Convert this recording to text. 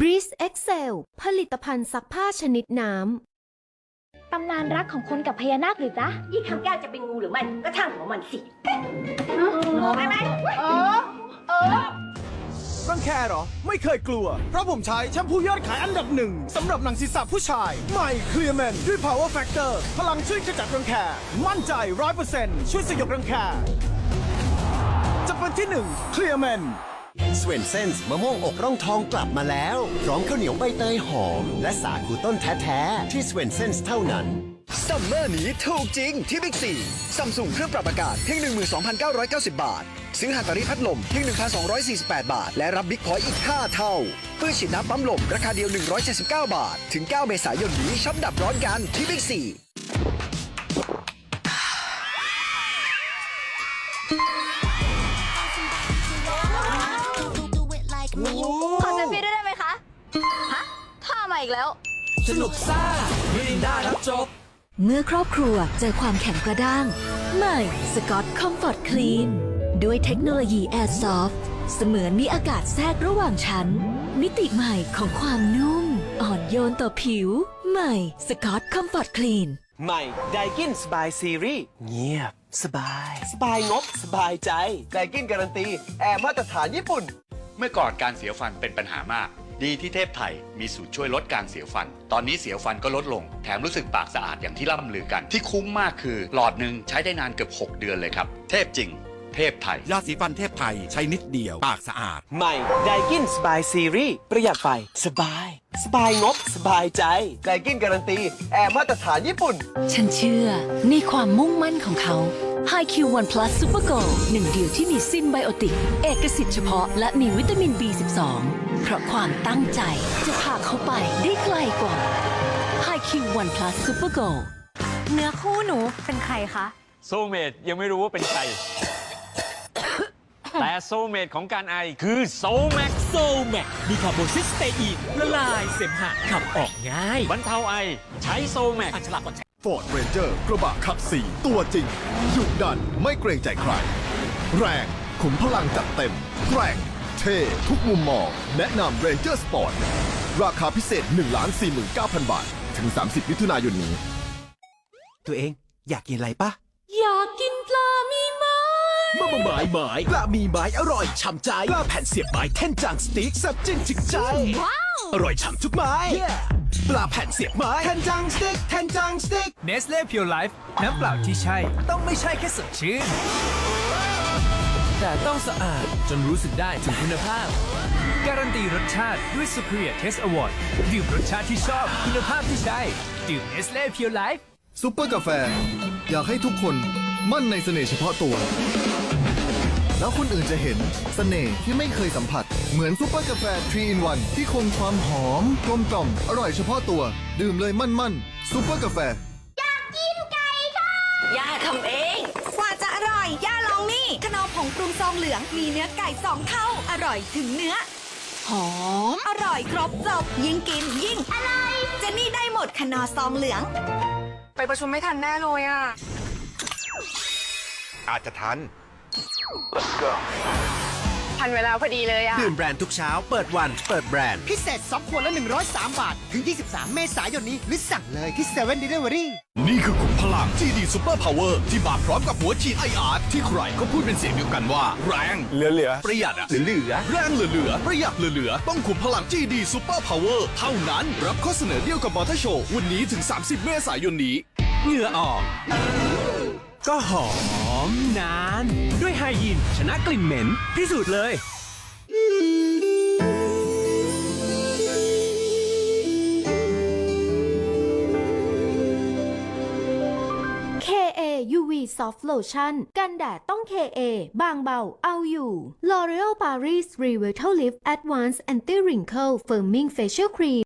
Breeze Excel ผลิตภัณฑ์ซักผ้าชนิดน้ำ ตำนานรักของคนกับพญานาคหรือจ๊ะยี่คำแก้วจะเป็นงูหรือไม่ก็ช่างของมันสิไปไหมรังแคเหรอ ไม่เคยกลัว เพราะผมใช้แชมพูยอดขายอันดับหนึ่งสำหรับหนังศีรษะผู้ชาย ใหม่ Clear Man ด้วย Power Factor พลังช่วยขจัดรังแค มั่นใจ100%ช่วยสยบรังแค จะเป็นที่หนึ่ง Clear Man สเวนเซนส์มะม่วงอกร่องทองกลับมาแล้ว พร้อมข้าวเหนียวใบเตยหอม และสาคูต้นแท้ๆ ที่สเวนเซนส์เท่านั้น ซัมเมอร์นี้ถูกจริงที่บิ๊กซีซัมซุงเครื่องปรับอากาศเพียง 12,990 บาท ซื้อฮัตตาริพัดลมเพียง 1,248 บาท และรับบิ๊กพอยต์อีก 5 เท่าปืนฉีดน้ำปั๊มลมราคาเดียว 179 บาท ถึง 9 เมษายนนี้ช็อปดับร้อนกันที่บิ๊กซี อีกแล้ว สนุกซ่ามิรินดารับจบ เมื่อครอบครัวเจอความแข็งกระด้าง ใหม่สกอตคอมฟอร์ตคลีนด้วยเทคโนโลยี Air Soft เสมือนมีอากาศแทรกระหว่างชั้น มิติใหม่ของความนุ่ม อ่อนโยนต่อผิว ใหม่สกอตคอมฟอร์ตคลีนใหม่ไดกินสบายซีรีส์เงียบ สบาย สบายงบ สบายใจไดกินการันตี แอร์มาตรฐานญี่ปุ่น เมื่อก่อนการเสียวฟันเป็นปัญหามาก ดีที่เทพไทยมีสูตรช่วยลดการเสียวฟัน ตอนนี้เสียวฟันก็ลดลง แถมรู้สึกปากสะอาดอย่างที่ล่ำลือกัน ที่คุ้มมากคือหลอดหนึ่งใช้ได้นานเกือบ 6 เดือนเลยครับ เทพจริง เทพไทย ยาสีฟันเทพไทยใช้นิดเดียว ปากสะอาด ใหม่ไดกินสบายซีรีส์ประหยัดไฟ สบาย สบายงบ สบายใจไดกินการันตี แอร์มาตรฐานญี่ปุ่น ฉันเชื่อในความมุ่งมั่นของเขา HiQ One Plus Super Go หนึ่งเดียวที่มีซินไบโอติก เอกสิทธิ์เฉพาะและมีวิตามิน B12 เพราะความตั้งใจจะพาเขาไปได้ไกลกว่า HiQ One Plus Super Go เนื้อคู่หนูเป็นใครคะ โซลเมดยังไม่รู้ว่าเป็นใคร แต่โซลเมดของการไอคือโซลแม็กโซแม็กมีคาร์โบซิสเตอีนละลายเสมหะขับออกง่ายบรรเทาไอ ใช้โซลแม็ก อันฉลาดกว่า Ford Ranger กระบะขับ4ตัวจริงดุดันไม่เกรงใจใคร แรงขุมพลังจัดเต็ม แกร่ง เท่ทุกมุมมอง แนะนำ Ranger Sport ราคาพิเศษ 1,49,000 บาท ถึง 30 มิถุนายนนี้ ตัวเองอยากกินอะไรปะอยากกินปลามีไหมมามาหมายหมายปลามีไม้อร่อยฉ่ำใจปลาแผ่นเสียบไม้แท่นจางสติ๊กแซ่บจริงถึงใจ ว้าว อร่อยฉ่ำทุกไม้ ปลาแผ่นเสียบไม้แท่นจางสติ๊กแท่นจางสติ๊ก เนสเล่เพียวไลฟ์น้ำเปล่าที่ใช่ ต้องไม่ใช่แค่สดชื่น แต่ต้องสะอาด จนรู้สึกได้ถึงคุณภาพ การันตีรสชาติด้วย Superior Taste Award ดื่มรสชาติที่ชอบคุณภาพที่ใช่ ดื่มเนสเล่เพียวไลฟ์ซุปเปอร์กาแฟ อยากให้ทุกคนมั่นในเสน่ห์เฉพาะตัว แล้วคนอื่นจะเห็นเสน่ห์ที่ไม่เคยสัมผัส เหมือนซุปเปอร์กาแฟ3 in 1ที่คงความหอมกลมกล่อมอร่อยเฉพาะตัว ดื่มเลยมั่นมั่นๆซุปเปอร์กาแฟย่าทำเอง ขนมผงปรุงซองเหลือง มีเนื้อไก่สองเท่า อร่อยถึงเนื้อ หอม อร่อยครบจบ ยิ่งกินยิ่ง อร่อย เจนี่ได้หมดขนอซองเหลือง ไปประชุมไม่ทันแน่เลยอะ อาจจะทัน ทันเวลาพอดีเลยอะ ดื่มแบรนด์ทุกเช้า เปิดวัน เปิดแบรนด์ พิเศษ 2 ขวดละ 103 บาท ถึง 23 เมษายนนี้หรือสั่งเลยที่7 Delivery นี่คือขุมพลัง GD Super Power ที่มาพร้อมกับหัวฉีดไออาร์ที่ใครก็พูดเป็นเสียงเดียวกันว่า แรงเหลือเหลือประหยัดอะเหลือเหลือแรงเหลือเหลือประหยัดเหลือเหลือต้องขุมพลัง GD Super Power เท่านั้นรับข้อเสนอเดียวกับมอเตอร์โชว์วันนี้ถึง 30 เมษายนนี้เหงื่อออก ก็หอมนาน ด้วยไฮยินชนะกลิ่นเหม็น พิสูจน์เลย KA UV Soft Lotion กันแดดต้อง KA บางเบาเอาอยู่ L'Oreal Paris Revitalift Advanced Anti Wrinkle Firming Facial Cream